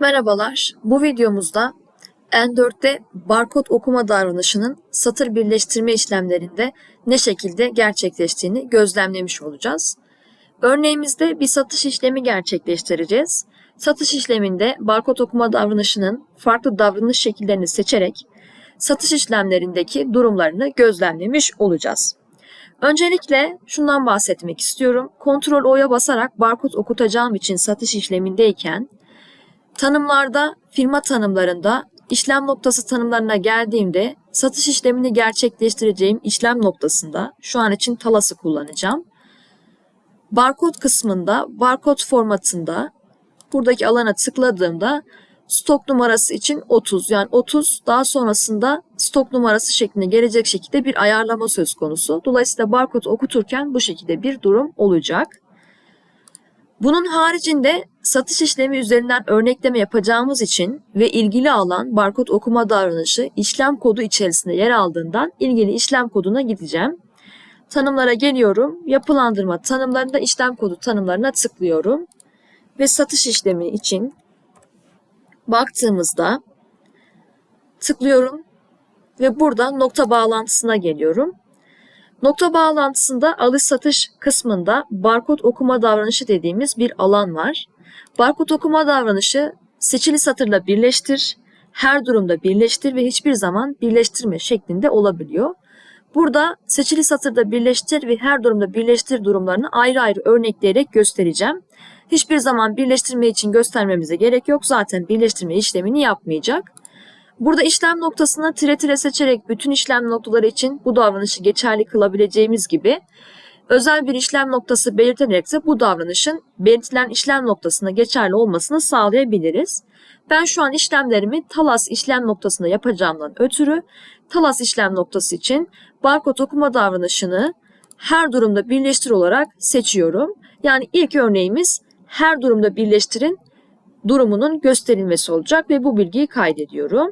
Merhabalar. Bu videomuzda N4'te barkod okuma davranışının satır birleştirme işlemlerinde ne şekilde gerçekleştiğini gözlemlemiş olacağız. Örneğimizde bir satış işlemi gerçekleştireceğiz. Satış işleminde barkod okuma davranışının farklı davranış şekillerini seçerek satış işlemlerindeki durumlarını gözlemlemiş olacağız. Öncelikle şundan bahsetmek istiyorum. Ctrl O'ya basarak barkod okutacağım için satış işlemindeyken Tanımlarda, firma tanımlarında işlem noktası tanımlarına geldiğimde satış işlemini gerçekleştireceğim işlem noktasında şu an için Talas'ı kullanacağım. Barkod kısmında, barkod formatında buradaki alana tıkladığımda stok numarası için 30 yani 30 daha sonrasında stok numarası şeklinde gelecek şekilde bir ayarlama söz konusu. Dolayısıyla barkod okuturken bu şekilde bir durum olacak. Bunun haricinde satış işlemi üzerinden örnekleme yapacağımız için ve ilgili alan barkod okuma davranışı işlem kodu içerisinde yer aldığından ilgili işlem koduna gideceğim. Tanımlara geliyorum. Yapılandırma tanımlarında işlem kodu tanımlarına tıklıyorum. Ve satış işlemi için baktığımızda tıklıyorum ve burada nokta bağlantısına geliyorum. Nokta bağlantısında alış satış kısmında barkod okuma davranışı dediğimiz bir alan var. Barkod okuma davranışı seçili satırla birleştir, her durumda birleştir ve hiçbir zaman birleştirme şeklinde olabiliyor. Burada seçili satırda birleştir ve her durumda birleştir durumlarını ayrı ayrı örnekleyerek göstereceğim. Hiçbir zaman birleştirme için göstermemize gerek yok. Zaten birleştirme işlemini yapmayacak. Burada işlem noktasına tire tire seçerek bütün işlem noktaları için bu davranışı geçerli kılabileceğimiz gibi özel bir işlem noktası belirterek de bu davranışın belirtilen işlem noktasına geçerli olmasını sağlayabiliriz. Ben şu an işlemlerimi Talas işlem noktasında yapacağımdan ötürü Talas işlem noktası için barkod okuma davranışını her durumda birleştir olarak seçiyorum. Yani ilk örneğimiz her durumda birleştirin durumunun gösterilmesi olacak ve bu bilgiyi kaydediyorum.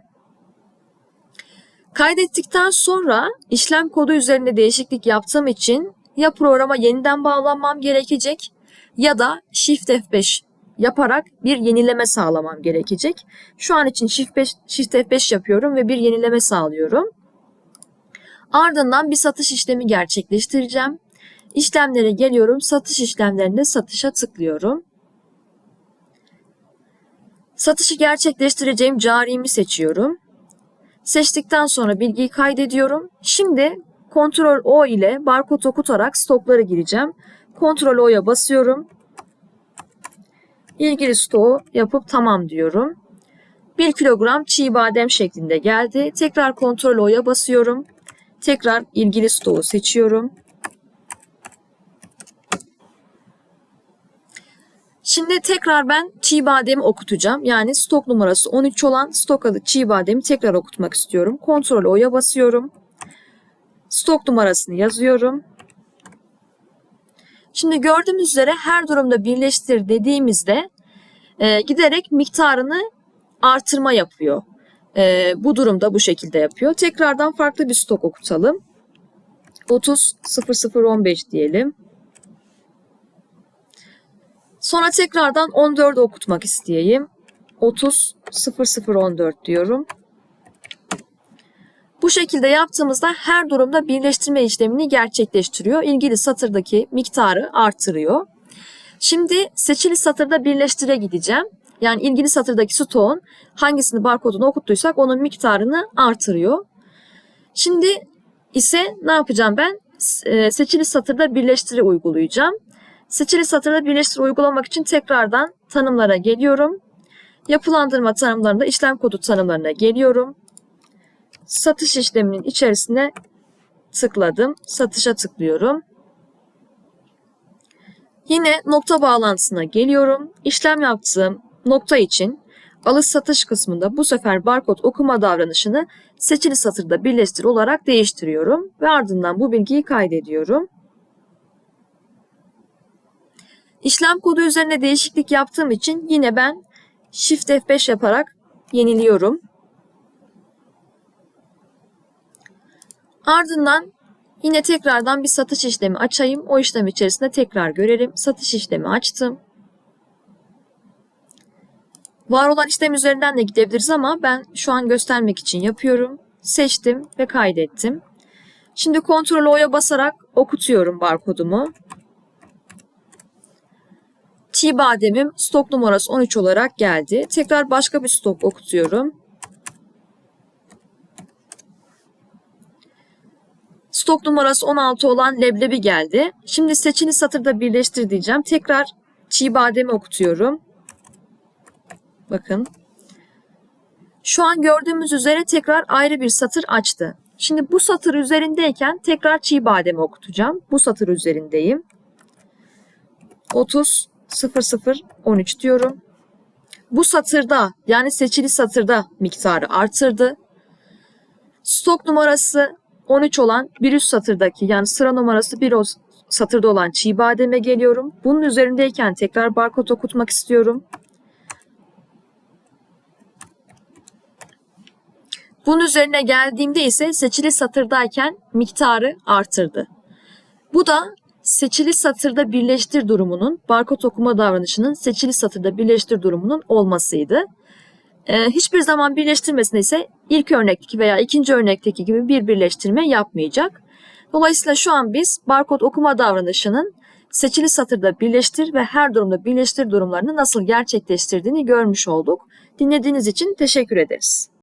Kaydettikten sonra işlem kodu üzerinde değişiklik yaptığım için ya programa yeniden bağlanmam gerekecek ya da Shift F5 yaparak bir yenileme sağlamam gerekecek. Şu an için Shift, 5, Shift F5 yapıyorum ve bir yenileme sağlıyorum. Ardından bir satış işlemi gerçekleştireceğim. İşlemlere geliyorum. Satış işlemlerinde satışa tıklıyorum. Satışı gerçekleştireceğim carimi seçiyorum. Seçtikten sonra bilgiyi kaydediyorum. Şimdi Ctrl O ile barkod okutarak stoklara gireceğim. Ctrl O'ya basıyorum. İlgili stoğu yapıp tamam diyorum. 1 kilogram çiğ badem şeklinde geldi. Tekrar Ctrl O'ya basıyorum. Tekrar ilgili stoğu seçiyorum. Şimdi tekrar ben çiğ bademi okutacağım. Yani stok numarası 13 olan stok adı çiğ bademi tekrar okutmak istiyorum. Kontrol O'ya basıyorum. Stok numarasını yazıyorum. Şimdi gördüğümüz üzere her durumda birleştir dediğimizde e, giderek miktarını artırma yapıyor. E, bu durumda bu şekilde yapıyor. Tekrardan farklı bir stok okutalım. 30 0015 diyelim. Sonra tekrardan 14 okutmak isteyeyim. 30 0014 diyorum. Bu şekilde yaptığımızda her durumda birleştirme işlemini gerçekleştiriyor. İlgili satırdaki miktarı artırıyor. Şimdi seçili satırda birleştire gideceğim. Yani ilgili satırdaki stoğun hangisini barkodunu okuttuysak onun miktarını artırıyor. Şimdi ise ne yapacağım ben? Ee, seçili satırda birleştire uygulayacağım. Seçili satırda birleştir uygulamak için tekrardan tanımlara geliyorum. Yapılandırma tanımlarında işlem kodu tanımlarına geliyorum. Satış işleminin içerisine tıkladım. Satışa tıklıyorum. Yine nokta bağlantısına geliyorum. İşlem yaptığım nokta için alış satış kısmında bu sefer barkod okuma davranışını seçili satırda birleştir olarak değiştiriyorum ve ardından bu bilgiyi kaydediyorum. İşlem kodu üzerine değişiklik yaptığım için yine ben Shift F5 yaparak yeniliyorum. Ardından yine tekrardan bir satış işlemi açayım. O işlem içerisinde tekrar görelim. Satış işlemi açtım. Var olan işlem üzerinden de gidebiliriz ama ben şu an göstermek için yapıyorum. Seçtim ve kaydettim. Şimdi Ctrl O'ya basarak okutuyorum barkodumu. T bademim stok numarası 13 olarak geldi. Tekrar başka bir stok okutuyorum. Stok numarası 16 olan leblebi geldi. Şimdi seçili satırda birleştir diyeceğim. Tekrar çiğ bademi okutuyorum. Bakın. Şu an gördüğümüz üzere tekrar ayrı bir satır açtı. Şimdi bu satır üzerindeyken tekrar çiğ bademi okutacağım. Bu satır üzerindeyim. 30 00 13 diyorum. Bu satırda yani seçili satırda miktarı artırdı. Stok numarası 13 olan bir üst satırdaki yani sıra numarası bir o satırda olan çiğ bademe geliyorum. Bunun üzerindeyken tekrar barkod okutmak istiyorum. Bunun üzerine geldiğimde ise seçili satırdayken miktarı artırdı. Bu da seçili satırda birleştir durumunun, barkod okuma davranışının seçili satırda birleştir durumunun olmasıydı. Ee, hiçbir zaman birleştirmesinde ise ilk örnekteki veya ikinci örnekteki gibi bir birleştirme yapmayacak. Dolayısıyla şu an biz barkod okuma davranışının seçili satırda birleştir ve her durumda birleştir durumlarını nasıl gerçekleştirdiğini görmüş olduk. Dinlediğiniz için teşekkür ederiz.